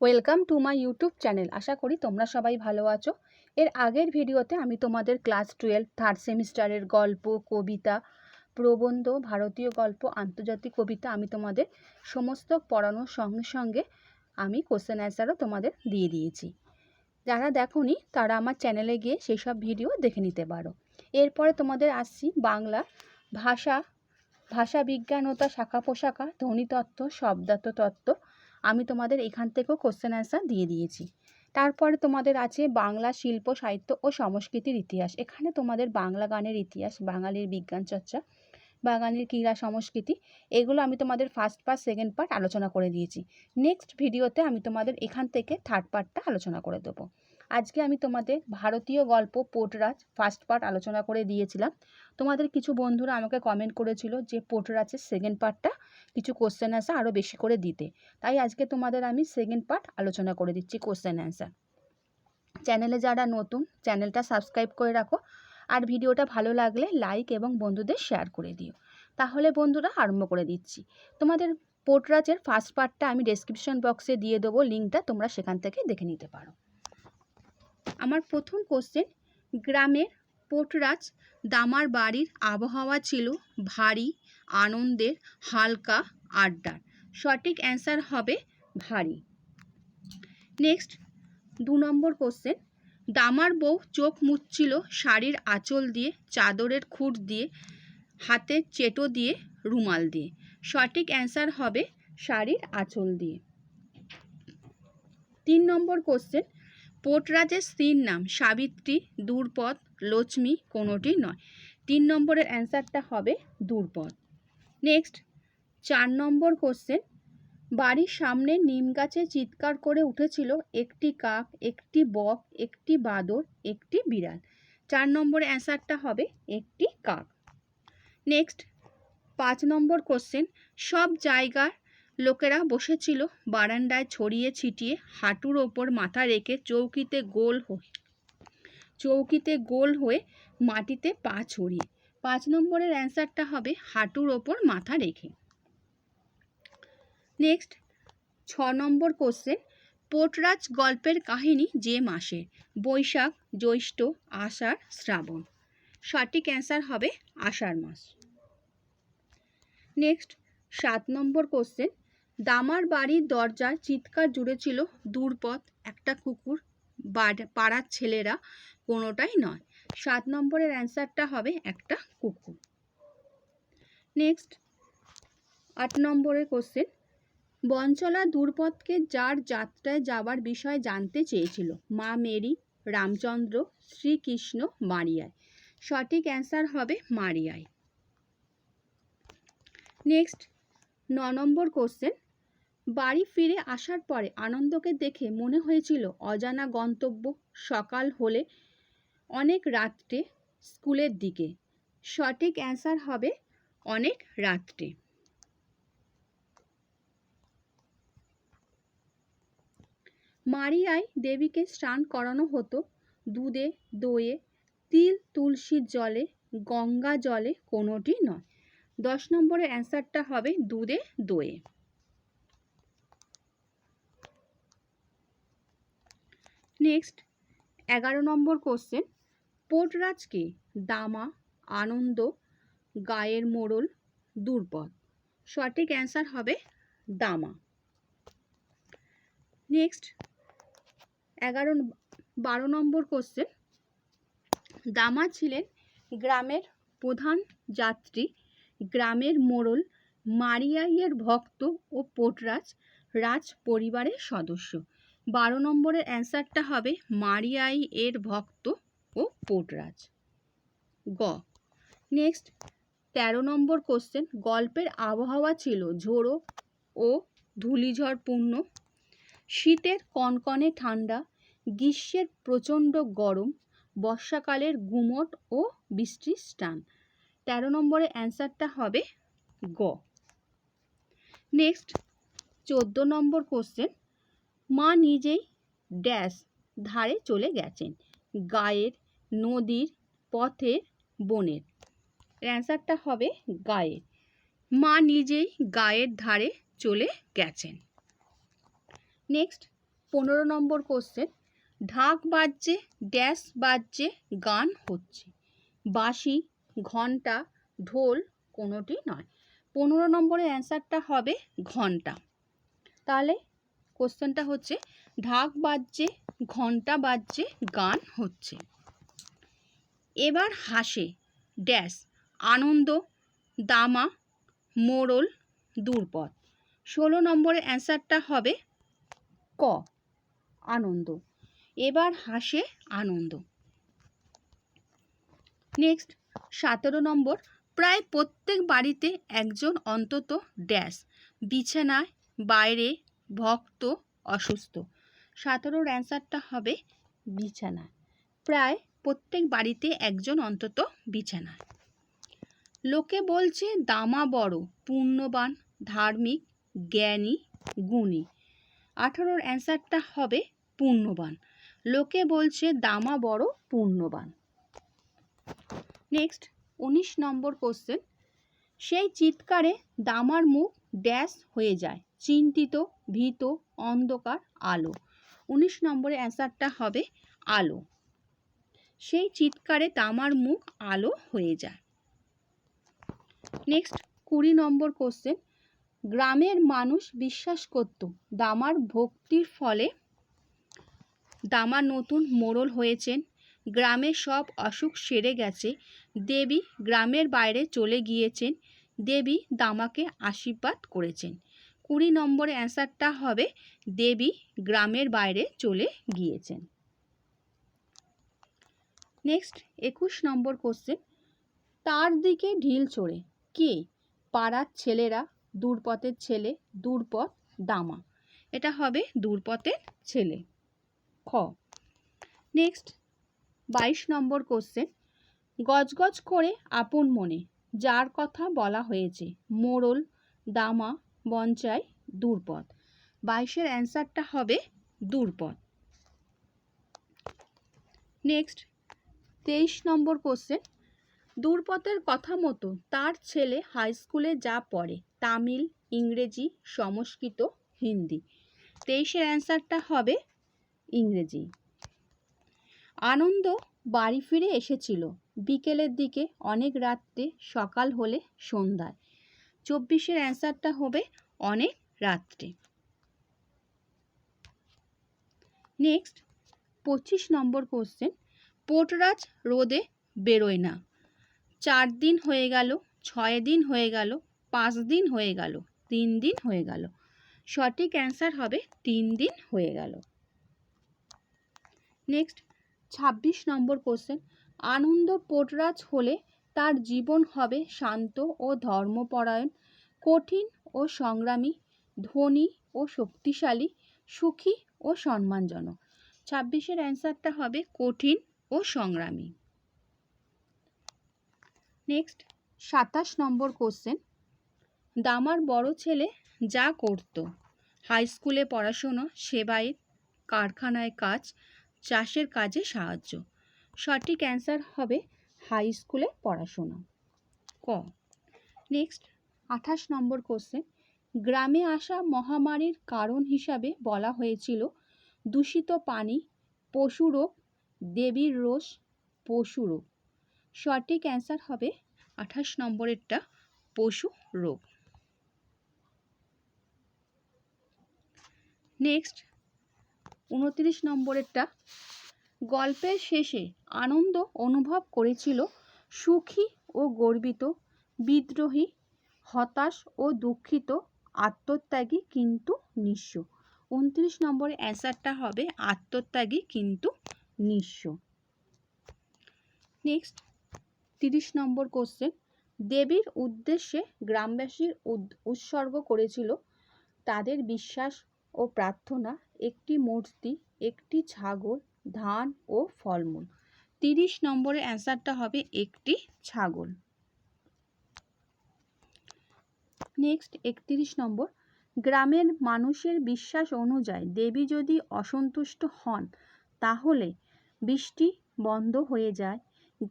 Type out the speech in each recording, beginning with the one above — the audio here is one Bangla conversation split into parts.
Welcome to my YouTube channel আশা করি তোমরা সবাই ভালো আছো। এর আগের ভিডিওতে আমি তোমাদের ক্লাস টুয়েলভ থার্ড সেমিস্টারের গল্প, কবিতা, প্রবন্ধ, ভারতীয় গল্প, আন্তর্জাতিক কবিতা আমি তোমাদের সমস্ত পড়ানোর সঙ্গে সঙ্গে আমি কোশ্চেন অ্যান্সারও তোমাদের দিয়ে দিয়েছি। যারা দেখোনি, তারা আমার চ্যানেলে গিয়ে সেই সব ভিডিও দেখে নিতে পারো। এরপরে তোমাদের আসছি বাংলা ভাষা ভাষা বিজ্ঞান ও তার শাখা পোশাখা ধ্বনিতত্ত্ব শব্দার্থ তত্ত্ব আমি তোমাদের এখান থেকেও কোশ্চেন অ্যান্সার দিয়ে দিয়েছি। তারপরে তোমাদের আছে বাংলা শিল্প, সাহিত্য ও সংস্কৃতির ইতিহাস। এখানে তোমাদের বাংলা গানের ইতিহাস, বাঙালির বিজ্ঞান চর্চা, বাঙালির ক্রীড়া সংস্কৃতি, এগুলো আমি তোমাদের ফার্স্ট পার্ট সেকেন্ড পার্ট আলোচনা করে দিয়েছি। নেক্সট ভিডিওতে আমি তোমাদের এখান থেকে থার্ড পার্টটা আলোচনা করে দেবো। আজকে আমি তোমাদের ভারতীয় গল্প পোটরাজ ফার্স্ট পার্ট আলোচনা করে দিয়েছিলাম। তোমাদের কিছু বন্ধুরা আমাকে কমেন্ট করেছিল যে পোটরাজের সেকেন্ড পার্টটা কিছু কোশ্চেন অ্যান্সার আরও বেশি করে দিতে। তাই আজকে তোমাদের আমি সেকেন্ড পার্ট আলোচনা করে দিচ্ছি কোশ্চেন অ্যান্সার চ্যানেলে যারা নতুন চ্যানেলটা সাবস্ক্রাইব করে রাখো। আর ভিডিওটা ভালো লাগলে লাইক এবং বন্ধুদের শেয়ার করে দিও। তাহলে বন্ধুরা আরম্ভ করে দিচ্ছি। তোমাদের পোটরাজের ফার্স্ট পার্টটা আমি ডেসক্রিপশন বক্সে দিয়ে দেবো লিঙ্কটা তোমরা সেখান থেকে দেখে নিতে পারো। আমার প্রথম কোশ্চেন গ্রামের পোটরাজ দামার বাড়ির আবহাওয়া ছিল ভারী, আনন্দের, হালকা, আড্ডার। সঠিক অ্যান্সার হবে ভারী। নেক্সট দু নম্বর কোশ্চেন দামার বউ চোখ মুচ্ছিল শাড়ির আঁচল দিয়ে, চাদরের খুঁট দিয়ে, হাতের চেটো দিয়ে, রুমাল দিয়ে। সঠিক অ্যান্সার হবে শাড়ির আঁচল দিয়ে। তিন নম্বর কোশ্চেন পোটরাজের স্ত্রীর নাম সাবিত্রী, দূরপদ, লক্ষ্মী কোনোটি নয়। তিন নম্বরের অ্যান্সারটা হবে দূরপদ। নেক্সট, চার নম্বর কোশ্চেন। বাড়ির সামনে নিম গাছে চিৎকার করে উঠেছিল একটি কাক, একটি বক, একটি বাদর, একটি বিড়াল। চার নম্বরের অ্যান্সারটা হবে একটি কাক। নেক্সট, পাঁচ নম্বর কোশ্চেন। সব জায়গার লোকেরা বসেছিল বারান্দায় ছড়িয়ে ছিটিয়ে, হাঁটুর ওপর মাথা রেখে চৌকিতে গোল হয়ে, চৌকিতে গোল হয়ে মাটিতে পা ছড়িয়ে। পাঁচ নম্বরের অ্যান্সারটা হবে হাঁটুর ওপর মাথা রেখে। নেক্সট, ছ নম্বর কোশ্চেন, পোটরাজ গল্পের কাহিনী যে মাসে বৈশাখ, জ্যৈষ্ঠ, আষাঢ়, শ্রাবণ। সঠিক অ্যান্সার হবে আষাঢ় মাস। নেক্সট, সাত নম্বর কোশ্চেন দামার বাড়ির দরজায় চিৎকার জুড়েছিল দূরপথ একটা কুকুর পাড়ার ছেলেরা কোনোটাই নয়। সাত নম্বরের অ্যান্সারটা হবে একটা কুকুর। নেক্সট, আট নম্বরের কোশ্চেন। বঞ্চলা দূরপথকে যার যাত্রায় যাবার বিষয়ে জানতে চেয়েছিল, মা মেরি রামচন্দ্র শ্রীকৃষ্ণ মারিয়ায়। সঠিক অ্যান্সার হবে মারিয়ায়। নেক্সট, ন নম্বর কোশ্চেন। বাড়ি ফিরে আসার পরে আনন্দকে দেখে মনে হয়েছিল অজানা গন্তব্য সকাল হলে অনেক রাত্রে স্কুলের দিকে। সঠিক অ্যান্সার হবে অনেক রাত্রে। মারিয়ায় দেবীকে স্নান করানো হতো দুধে, দইয়ে, তিল, তুলসীর জলে, গঙ্গা জলে কোনোটি নয়। দশ নম্বরের অ্যান্সারটা হবে দুধে, দইয়ে। নেক্সট এগারো নম্বর কোশ্চেন পোটরাজকে দামা, আনন্দ, গায়ের মোড়ল দুর্পদ সঠিক অ্যান্সার হবে দামা। নেক্সট এগারো বারো নম্বর কোশ্চেন দামা ছিলেন গ্রামের প্রধান যাত্রী, গ্রামের মোড়ল, মারিয়াইয়ের ভক্ত ও পোটরাজ রাজ পরিবারের সদস্য। বারো নম্বরের অ্যান্সারটা হবে মারিয়াই এর ভক্ত ও পোটরাজ। গ। নেক্সট, তেরো নম্বর কোশ্চেন গল্পের আবহাওয়া ছিল ঝোড়ো ও ধূলিঝড়পূর্ণ। শীতের কনকনে ঠান্ডা, গ্রীষ্মের প্রচণ্ড গরম, বর্ষাকালের গুমট ও বৃষ্টির স্টান তেরো নম্বরের অ্যান্সারটা হবে গ। নেক্সট, চোদ্দ নম্বর কোশ্চেন মা নিজেই ড্যাশ ধারে চলে গেছেন গায়ের নদীর পথের বনের। অ্যান্সারটা হবে গায়ের মা নিজেই গায়ের ধারে চলে গেছেন। নেক্সট, পনেরো নম্বর কোশ্চেন ঢাক বাজছে, ড্যাশ বাজছে, গান হচ্ছে। বাঁশি ঘণ্টা ঢোল কোনোটি নয়। পনেরো নম্বরের অ্যান্সারটা হবে ঘণ্টা তাহলে কোশ্চেনটা হচ্ছে, ঢাক বাজছে ঘণ্টা বাজছে, গান হচ্ছে। এবার হাসে, ড্যাশ, আনন্দ, দামা, মোড়ল দূরপথ ষোলো নম্বরের অ্যান্সারটা হবে, ক, আনন্দ। এবার হাসে, আনন্দ। নেক্সট, সতেরো নম্বর, প্রায় প্রত্যেক বাড়িতে একজন অন্তত ড্যাশ, বিছানায়, বাইরে ভক্ত অসুস্থ। সতেরোর অ্যান্সারটা হবে বিছানা। প্রায় প্রত্যেক বাড়িতে একজন অন্তত বিছানা। লোকে বলছে দামা বড়, পুণ্যবান, ধার্মিক, জ্ঞানী, গুণী। আঠারোর অ্যান্সারটা হবে পুণ্যবান। লোকে বলছে দামা বড়, পুণ্যবান। নেক্সট, উনিশ নম্বর কোশ্চেন। সেই চিৎকারে দামার মুখ ড্যাশ হয়ে যায়। চিন্তিত, ভীত, অন্ধকার, আলো। উনিশ নম্বরের অ্যান্সারটা হবে আলো। সেই চিৎকারে তামার মুখ আলো হয়ে যায়। নেক্সট, কুড়ি নম্বর কোশ্চেন। গ্রামের মানুষ বিশ্বাস করত দামার ভক্তির ফলে দামা নতুন মোড়ল হয়েছেন। গ্রামের সব অসুখ সেরে গেছে। দেবী গ্রামের বাইরে চলে গিয়েছেন। দেবী দামাকে আশীর্বাদ করেছেন। কুড়ি নম্বরে অ্যান্সারটা হবে, দেবী গ্রামের বাইরে চলে গিয়েছেন। নেক্সট, একুশ নম্বর কোশ্চেন তার দিকে ঢিল চড়ে। কে? পাড়ার ছেলেরা, দূরপথের ছেলে, দূরপথ দামা। এটা হবে দূরপথের ছেলে। খ। নেক্সট, বাইশ নম্বর কোশ্চেন গজগজ করে আপন মনে। যার কথা বলা হয়েছে। মোড়ল, দামা বঞ্চাই দূরপথ বাইশের অ্যান্সারটা হবে দূরপথ নেক্সট, তেইশ নম্বর কোশ্চেন। দূরপথের কথা মতো তার ছেলে হাই স্কুলে যা পড়ে, তামিল, ইংরেজি, সংস্কৃত, হিন্দি। তেইশের অ্যান্সারটা হবে ইংরেজি। আনন্দ বাড়ি ফিরে এসেছিল। বিকেলের দিকে অনেক রাত্রে সকাল হলে সন্ধ্যায়। চব্বিশের অ্যান্সারটা হবে অনেক রাত্রে। নেক্সট, পঁচিশ নম্বর কোশ্চেন। পোটরাজ রোদে বেরোয় না। চার দিন হয়ে গেল, ছয় দিন হয়ে গেল, পাঁচ দিন হয়ে গেল, তিন দিন হয়ে গেল। সঠিক অ্যান্সার হবে তিন দিন হয়ে গেল। নেক্সট ছাব্বিশ নম্বর কোশ্চেন আনন্দ পোটরাজ হলে তার জীবন হবে শান্ত ও ধর্মপরায়ণ, কঠিন ও সংগ্রামী, ধনী ও শক্তিশালী, সুখী ও সম্মানজনক। ছাব্বিশের অ্যান্সারটা হবে কঠিন ও সংগ্রামী। নেক্সট সাতাশ নম্বর কোশ্চেন দামার বড় ছেলে যা করতো হাই স্কুলে পড়াশুনো সেবাই কারখানায় কাজ চাষের কাজে সাহায্য। সঠিক অ্যান্সার হবে হাই স্কুলে পড়াশোনা। ক। নেক্সট, আঠাশ নম্বর কোশ্চেন। গ্রামে আসা মহামারীর কারণ হিসাবে বলা হয়েছিল, দূষিত পানি পশুরোগ দেবীর রোষ পশুরোগ সঠিক অ্যান্সার হবে আঠাশ নম্বরেরটা পশু রোগ। নেক্সট উনত্রিশ নম্বরেরটা। গল্পের শেষে আনন্দ অনুভব করেছিল সুখী ও গর্বিত, বিদ্রোহী, হতাশ ও দুঃখিত, আত্মত্যাগী কিন্তু নিঃস্ব। উনত্রিশ নম্বরের অ্যান্সারটা হবে আত্মত্যাগী কিন্তু নিঃস্ব। নেক্সট, তিরিশ নম্বর কোশ্চেন। দেবীর উদ্দেশ্যে গ্রামবাসীর উৎসর্গ করেছিল তাদের বিশ্বাস ও প্রার্থনা একটি মূর্তি, একটি ছাগল, ধান ও ফলমূল। তিরিশ নম্বরের অ্যান্সারটা হবে একটি ছাগল। নেক্সট, একত্রিশ নম্বর। গ্রামের মানুষের বিশ্বাস অনুযায়ী দেবী যদি অসন্তুষ্ট হন, তাহলে বৃষ্টি বন্ধ হয়ে যায়,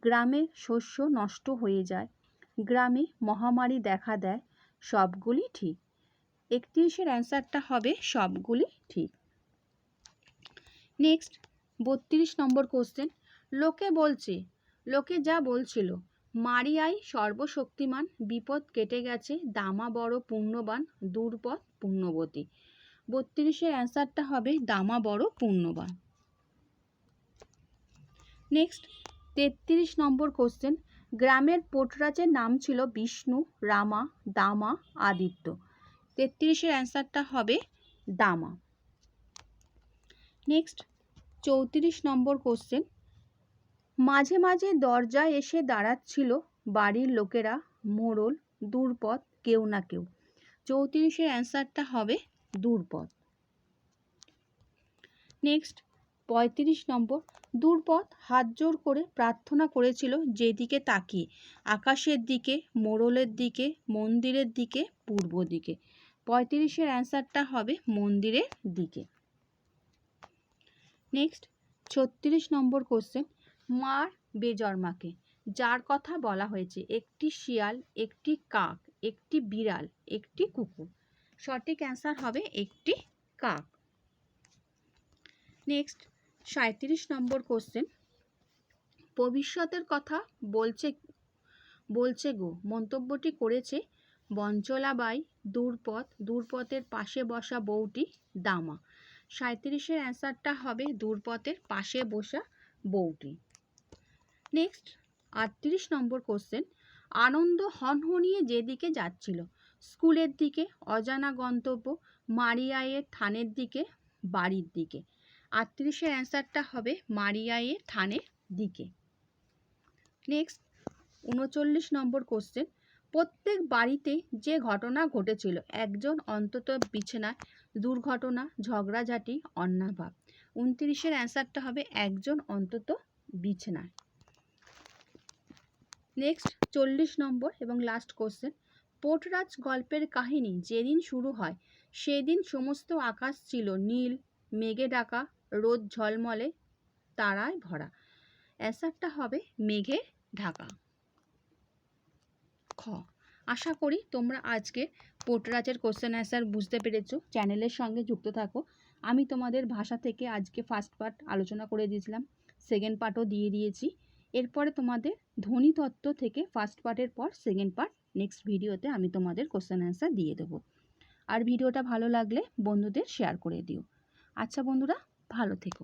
গ্রামের শস্য নষ্ট হয়ে যায়, গ্রামে মহামারী দেখা দেয়, সবগুলি ঠিক। একত্রিশের অ্যান্সারটা হবে সবগুলি ঠিক। নেক্সট বত্রিশ নম্বর কোশ্চেন লোকে বলছে, লোকে যা বলছিল, মারিয়াই সর্বশক্তিমান, বিপদ কেটে গেছে, দামা বড় পুণ্যবান, দুর্পদ পুণ্যবতী। বত্রিশের অ্যান্সারটা হবে, দামা বড় পুণ্যবান। নেক্সট তেত্রিশ নম্বর কোশ্চেন গ্রামের পোটরাজের নাম ছিল বিষ্ণু, রামা, দামা, আদিত্য। তেত্রিশের অ্যান্সারটা হবে, দামা। নেক্সট চৌত্রিশ নম্বর কোশ্চেন মাঝে মাঝে দরজায় এসে দাঁড়াচ্ছিল বাড়ির লোকেরা, মোড়ল, দূরপথ, কেউ না কেউ। চৌত্রিশের অ্যান্সারটা হবে দূরপথ। নেক্সট পঁয়ত্রিশ নম্বর। দূরপথ হাত জোর করে প্রার্থনা করেছিল যেদিকে তাকিয়ে, আকাশের দিকে, মোড়লের দিকে, মন্দিরের দিকে, পূর্ব দিকে। পঁয়ত্রিশের অ্যান্সারটা হবে মন্দিরের দিকে। নেক্সট ছত্রিশ নম্বর কোশ্চেন মার বেজন্মাকে, যার কথা বলা হয়েছে, একটি শিয়াল, একটি কাক, একটি বিড়াল, একটি কুকুর। সঠিক অ্যান্সার হবে একটি কাক। নেক্সট সাঁত্রিশ নম্বর কোশ্চেন ভবিষ্যতের কথা বলছে বলছে গো, মন্তব্যটি করেছে বঞ্চলাবাই দূরপথ, দূরপথের পাশে বসা বউটি দামা। সাঁত্রিশের অ্যান্সারটা হবে দূরপথের পাশে বসা বউটি। নেক্সট, আটত্রিশ নম্বর কোশ্চেন। আনন্দ হনহনিয়ে যেদিকে যাচ্ছিল, স্কুলের দিকে, অজানা গন্তব্য মারিয়ায়ের থানের দিকে, বাড়ির দিকে। আটত্রিশের অ্যান্সারটা হবে মারিয়ায়ের থানের দিকে। নেক্সট, উনচল্লিশ নম্বর কোশ্চেন। প্রত্যেক বাড়িতে যে ঘটনা ঘটেছিল, একজন অন্তত বিছানায় দুর্ঘটনা, ঝগড়াঝাটি অন্যাভাব উনত্রিশের অ্যান্সারটা হবে একজন অন্তত বিছানায়। নেক্সট, চল্লিশ নম্বর এবং লাস্ট কোশ্চেন। পোটরাজ গল্পের কাহিনী যেদিন শুরু হয়, সেদিন সমস্ত আকাশ ছিল নীল, মেঘে ডাকা রোদ ঝলমলে, তারায় ভরা। অ্যান্সারটা হবে মেঘে ঢাকা। খ আশা করি তোমরা আজকে পোটরাজের কোশ্চেন অ্যান্সার বুঝতে পেরেছ। চ্যানেলের সঙ্গে যুক্ত থাকো। আমি তোমাদের ভাষা থেকে আজকে ফার্স্ট পার্ট আলোচনা করে দিয়েছিলাম। সেকেন্ড পার্টও দিয়ে দিয়েছি। এরপরে তোমাদের ধ্বনিতত্ত্ব থেকে ফার্স্ট পার্টের পর সেকেন্ড পার্ট নেক্সট ভিডিওতে আমি তোমাদের কোশ্চেন অ্যান্সার দিয়ে দেবো। আর ভিডিওটা ভালো লাগলে বন্ধুদের শেয়ার করে দিও। আচ্ছা বন্ধুরা, ভালো থেকো।